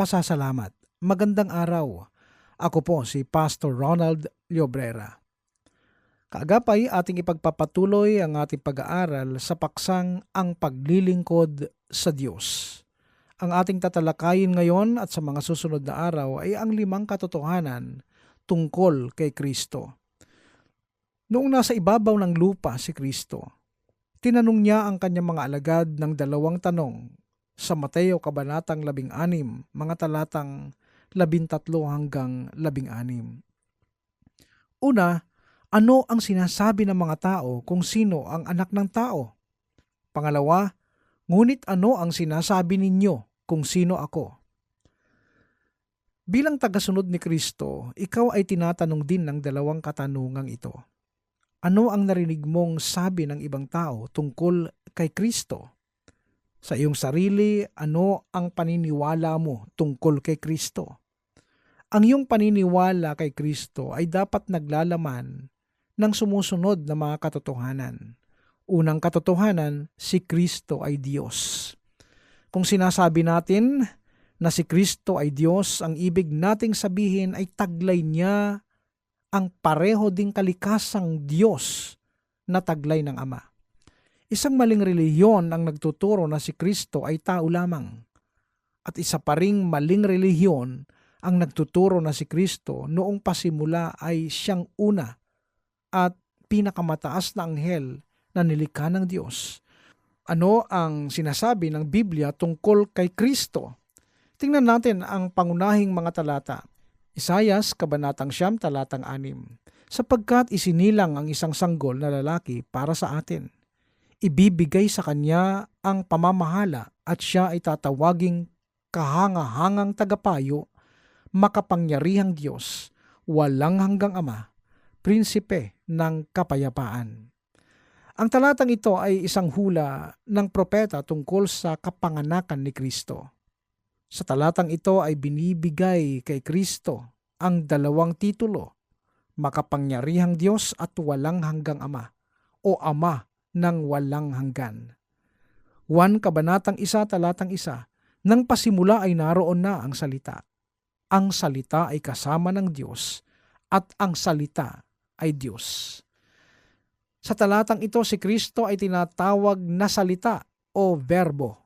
pasasalamat. Magandang araw. Ako po si Pastor Ronald Llobrera. Kaagapay, ating ipagpapatuloy ang ating pag-aaral sa paksang ang paglilingkod sa Diyos. Ang ating tatalakayin ngayon at sa mga susunod na araw ay ang limang katotohanan tungkol kay Kristo. Noong nasa ibabaw ng lupa si Kristo, Tinanong niya ang kanyang mga alagad ng dalawang tanong sa Mateo Kabanatang 16, mga talatang 13 hanggang 16. Una, ano ang sinasabi ng mga tao kung sino ang anak ng tao? Pangalawa, ngunit ano ang sinasabi ninyo kung sino ako? Bilang tagasunod ni Kristo, ikaw ay tinatanong din ng dalawang katanungang ito. Ano ang narinig mong sabi ng ibang tao tungkol kay Kristo? Sa iyong sarili, ano ang paniniwala mo tungkol kay Kristo? Ang iyong paniniwala kay Kristo ay dapat naglalaman ng sumusunod na mga katotohanan. Unang katotohanan, si Kristo ay Diyos. Kung sinasabi natin na si Kristo ay Diyos, ang ibig nating sabihin ay taglay niya ang pareho ding kalikasang Diyos na taglay ng Ama. Isang maling relihiyon ang nagtuturo na si Kristo ay tao lamang. At isa pa ring maling relihiyon ang nagtuturo na si Kristo noong pasimula ay siyang una at pinakamataas na anghel na nilikha ng Diyos. Ano ang sinasabi ng Biblia tungkol kay Kristo? Tingnan natin ang pangunahing mga talata. Isayas, Kabanatang Siyam, Talatang Anim. Sapagkat isinilang ang isang sanggol na lalaki para sa atin. Ibibigay sa kanya ang pamamahala at siya ay tatawaging kahanga-hangang tagapayo, makapangyarihang Diyos, walang hanggang Ama, prinsipe ng kapayapaan. Ang talatang ito ay isang hula ng propeta tungkol sa kapanganakan ni Kristo. Sa talatang ito ay binibigay kay Kristo ang dalawang titulo, makapangyarihang Diyos at walang hanggang Ama, o Ama ng walang hanggan. 1 Kabanatang 1 Talatang 1 Nang pasimula ay naroon na ang salita. Ang salita ay kasama ng Diyos at ang salita ay Diyos. Sa talatang ito si Kristo ay tinatawag na salita o verbo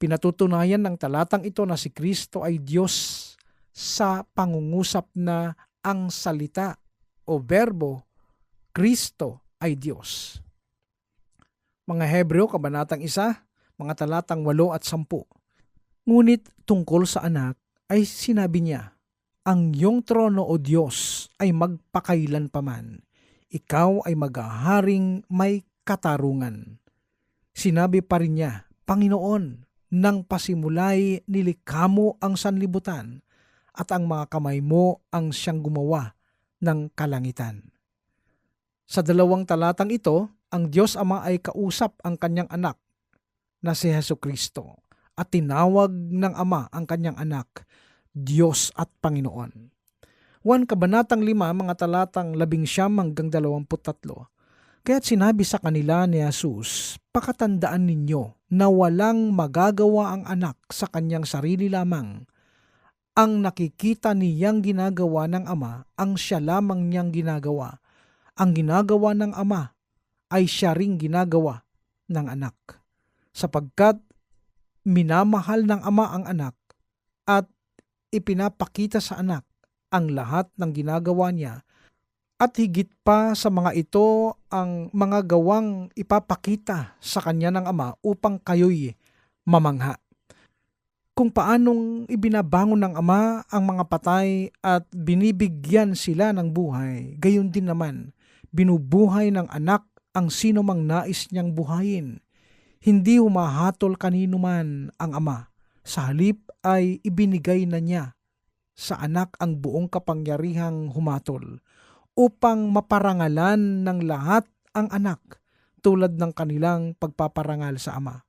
Pinatutunayan ng talatang ito na si Kristo ay Diyos sa pangungusap na ang salita o verbo, Kristo ay Diyos. Mga Hebreo, Kabanatang 1, mga talatang 8 at 10. Ngunit tungkol sa anak ay sinabi niya, Ang iyong trono o Diyos ay magpakailan paman. Ikaw ay maghaharing may katarungan. Sinabi pa rin niya, Panginoon, nang pasimulay nilikha mo ang sanlibutan at ang mga kamay mo ang siyang gumawa ng kalangitan. Sa dalawang talatang ito, ang Diyos Ama ay kausap ang kanyang anak na si Heso Kristo at tinawag ng Ama ang kanyang anak, Diyos at Panginoon. 1 Kabanatang 5, mga talatang 11 hanggang 23 Kaya't sinabi sa kanila ni Jesus, Pakatandaan ninyo na walang magagawa ang anak sa kanyang sarili lamang. Ang nakikita niyang ginagawa ng ama, ang siya lamang niyang ginagawa. Ang ginagawa ng ama ay siya ring ginagawa ng anak. Sapagkat minamahal ng ama ang anak at ipinapakita sa anak ang lahat ng ginagawa niya at higit pa sa mga ito ang mga gawang ipapakita sa kanya ng Ama upang kayo'y mamangha. Kung paanong ibinabangon ng Ama ang mga patay at binibigyan sila ng buhay, gayon din naman binubuhay ng anak ang sino mang nais niyang buhayin. Hindi humahatol kanino man ang Ama. Sa halip ay ibinigay na niya sa anak ang buong kapangyarihang humatol upang maparangalan ng lahat ang anak tulad ng kanilang pagpaparangal sa ama.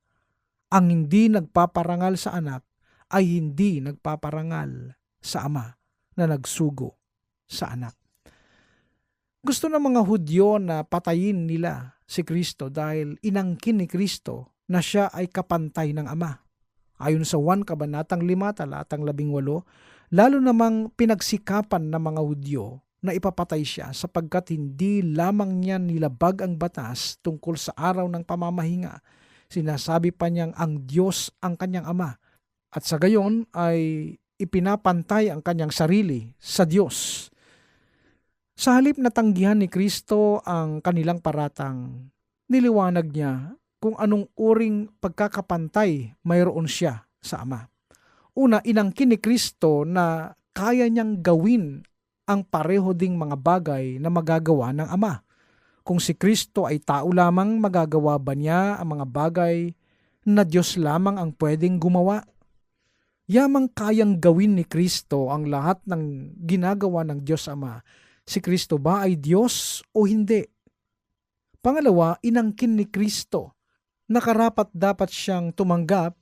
Ang hindi nagpaparangal sa anak ay hindi nagpaparangal sa ama na nagsugo sa anak. Gusto ng mga Hudyo na patayin nila si Kristo dahil inangkin ni Kristo na siya ay kapantay ng Ama. Ayon sa 1 Kabanatang 5 talatang 18, lalo namang pinagsikapan ng mga Hudyo na ipapatay siya sapagkat hindi lamang niya nilabag ang batas tungkol sa araw ng pamamahinga. Sinasabi pa niyang ang Diyos ang kanyang Ama at sa gayon ay ipinapantay ang kanyang sarili sa Diyos. Sa halip na tanggihan ni Kristo ang kanilang paratang, niliwanag niya kung anong uring pagkakapantay mayroon siya sa Ama. Una, inangkin ni Kristo na kaya niyang gawin ang pareho ding mga bagay na magagawa ng Ama. Kung si Kristo ay tao lamang, magagawa ba niya ang mga bagay na Diyos lamang ang pwedeng gumawa? Yamang kayang gawin ni Kristo ang lahat ng ginagawa ng Diyos Ama. Si Kristo ba ay Diyos o hindi? Pangalawa, inangkin ni Kristo na karapat dapat siyang tumanggap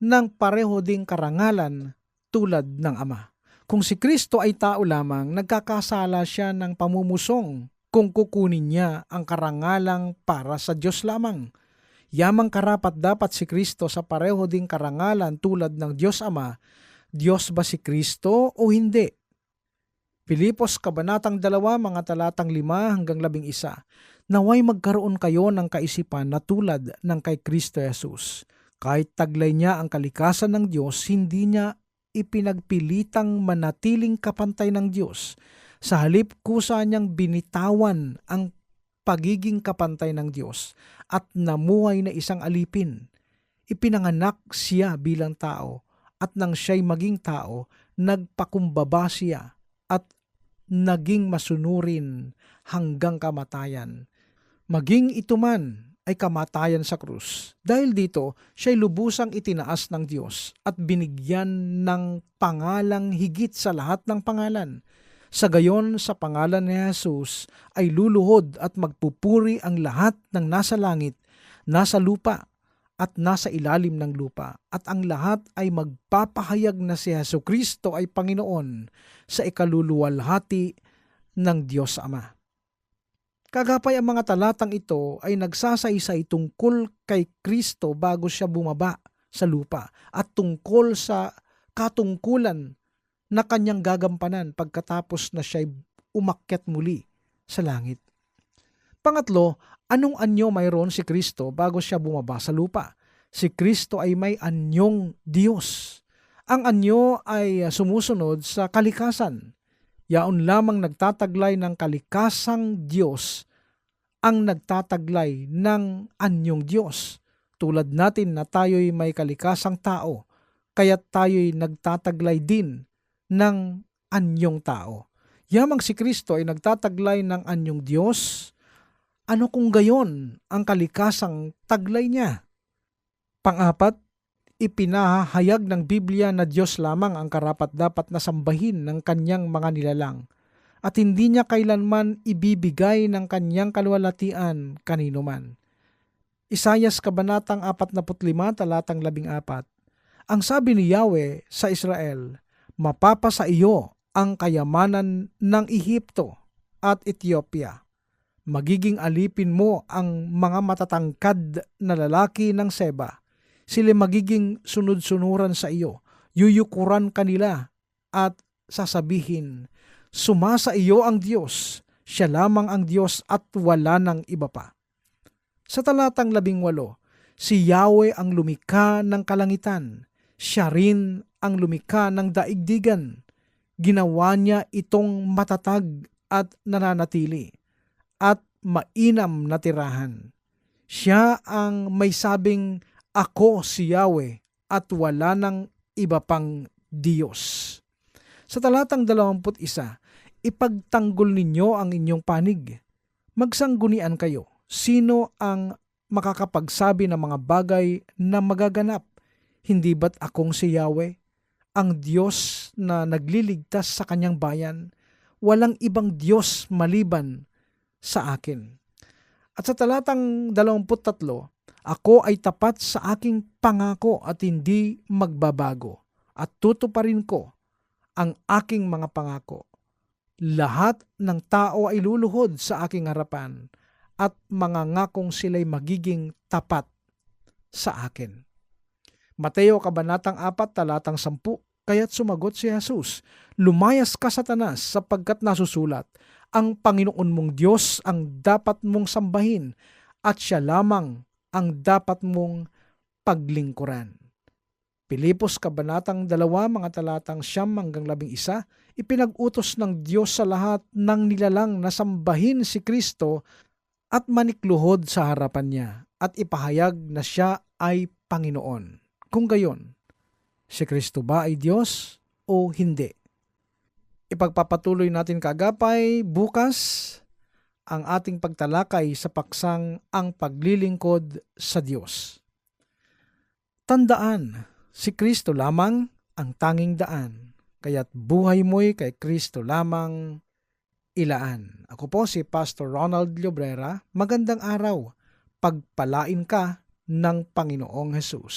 ng pareho ding karangalan tulad ng Ama. Kung si Kristo ay tao lamang, nagkakasala siya ng pamumusong kung kukunin niya ang karangalang para sa Diyos lamang. Yamang karapat dapat si Kristo sa pareho ding karangalan tulad ng Diyos Ama, Diyos ba si Kristo o hindi? Pilipos Kabanatang 2, mga talatang 5 hanggang 11. Naway magkaroon kayo ng kaisipan na tulad ng kay Kristo Jesus. Kahit taglay niya ang kalikasan ng Diyos, hindi niya ipinagpilitang manatiling kapantay ng Diyos. Sa halip kusa niyang binitawan ang pagiging kapantay ng Diyos at namuhay na isang alipin. Ipinanganak siya bilang tao at nang siya'y maging tao, nagpakumbaba siya at naging masunurin hanggang kamatayan. Maging ito man ay kamatayan sa krus. Dahil dito, siya'y lubusang itinaas ng Diyos at binigyan ng pangalang higit sa lahat ng pangalan. Sa gayon, sa pangalan ni Jesus ay luluhod at magpupuri ang lahat ng nasa langit, nasa lupa, at nasa ilalim ng lupa. At ang lahat ay magpapahayag na si Yesu Kristo ay Panginoon sa ikaluluwalhati ng Diyos Ama. Kagapay ang mga talatang ito ay nagsasaysay tungkol kay Kristo bago siya bumaba sa lupa at tungkol sa katungkulan na kanyang gagampanan pagkatapos na siya'y umakyat muli sa langit. Pangatlo, anong anyo mayroon si Kristo bago siya bumaba sa lupa? Si Kristo ay may anyong Diyos. Ang anyo ay sumusunod sa kalikasan. Yaon lamang nagtataglay ng kalikasang Diyos ang nagtataglay ng anyong Diyos. Tulad natin na tayo'y may kalikasang tao, kaya tayo'y nagtataglay din ng anyong tao. Yamang si Kristo ay nagtataglay ng anyong Diyos, ano kung gayon ang kalikasang taglay niya? Pangapat, ipinahayag ng Biblia na Diyos lamang ang karapat-dapat na sambahin ng kanyang mga nilalang at hindi niya kailanman ibibigay ng kanyang kalwalatian kanino man. Isayas Kabanatang 45 talatang 14 Ang sabi ni Yahweh sa Israel, Mapapa sa iyo ang kayamanan ng Ehipto at Ethiopia. Magiging alipin mo ang mga matatangkad na lalaki ng Seba sila magiging sunod-sunuran sa iyo. Yuyukuran kanila at sasabihin, Sumasa iyo ang Diyos, siya lamang ang Diyos at wala ng iba pa. Sa talatang labing walo, si Yahweh ang lumikha ng kalangitan, siya rin ang lumikha ng daigdigan. Ginawa niya itong matatag at nananatili at mainam na tirahan. Siya ang may sabing ako si Yahweh at wala ng iba pang Diyos. Sa talatang 21, ipagtanggol ninyo ang inyong panig. Magsanggunian kayo. Sino ang makakapagsabi ng mga bagay na magaganap? Hindi ba't akong si Yahweh? ang Diyos na nagliligtas sa kanyang bayan. Walang ibang Diyos maliban sa akin. At sa talatang 23, ako ay tapat sa aking pangako at hindi magbabago at tutuparin ko ang aking mga pangako. Lahat ng tao ay luluhod sa aking harapan at mga ngakong sila'y magiging tapat sa akin. Mateo Kabanatang 4, talatang 10, kaya't sumagot si Jesus, Lumayas ka satanas sapagkat nasusulat, ang Panginoon mong Diyos ang dapat mong sambahin at siya lamang ang dapat mong paglingkuran. Pilipos Kabanatang 2, mga talatang siyam hanggang labing isa, ipinag-utos ng Diyos sa lahat ng nilalang na sambahin si Kristo at manikluhod sa harapan niya at ipahayag na siya ay Panginoon. Kung gayon, si Kristo ba ay Diyos o hindi? Ipagpapatuloy natin kagapay bukas ang ating pagtalakay sa paksang ang paglilingkod sa Diyos. Tandaan, si Kristo lamang ang tanging daan, kaya't buhay mo'y kay Kristo lamang ilaan. Ako po si Pastor Ronald Llobrera. Magandang araw. Pagpalain ka ng Panginoong Hesus.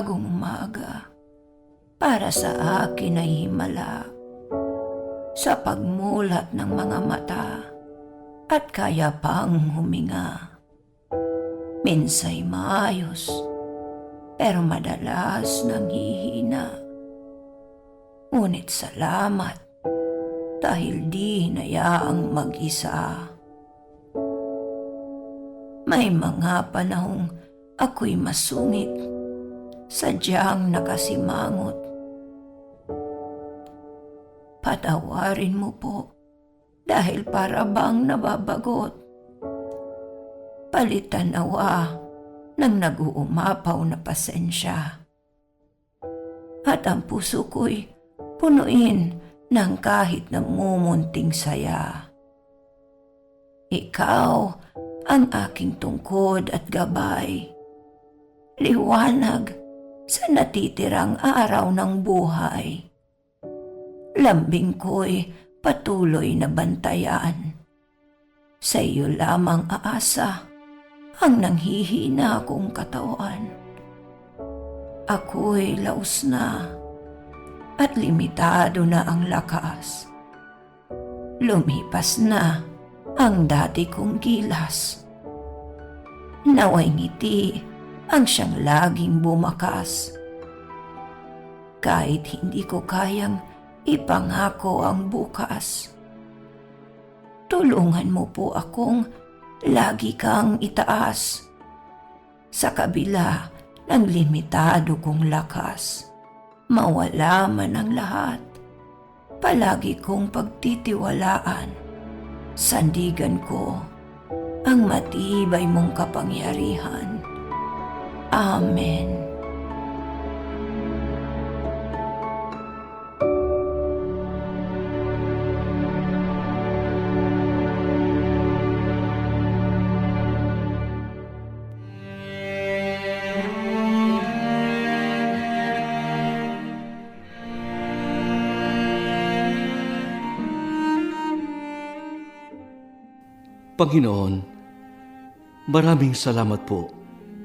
Bagong umaga para sa akin ay himala sa pagmulat ng mga mata at kaya pang huminga. Minsay maayos, pero madalas nanghihina. Ngunit salamat dahil di hinayaang mag-isa. May mga panahong ako'y masungit, sadyang nakasimangot. Patawarin mo po dahil para bang nababagot. Palitan nawa ng nag-uumapaw na pasensya. At ang puso ko'y punuin ng kahit namumunting saya. Ikaw ang aking tungkod at gabay. Liwanag sa natitirang araw ng buhay. Lambing ko'y patuloy na bantayan. Sa iyo lamang aasa ang nanghihina kong katawan. Ako'y laos na at limitado na ang lakas. Lumipas na ang dati kong gilas. Naway ngiti ang siyang laging bumakas. Kahit hindi ko kayang ipangako ang bukas. Tulungan mo po akong lagi kang itaas sa kabila ng limitado kong lakas. Mawala man ang lahat, palagi kong pagtitiwalaan sandigan ko ang matibay mong kapangyarihan. Amen. Panginoon, Maraming salamat po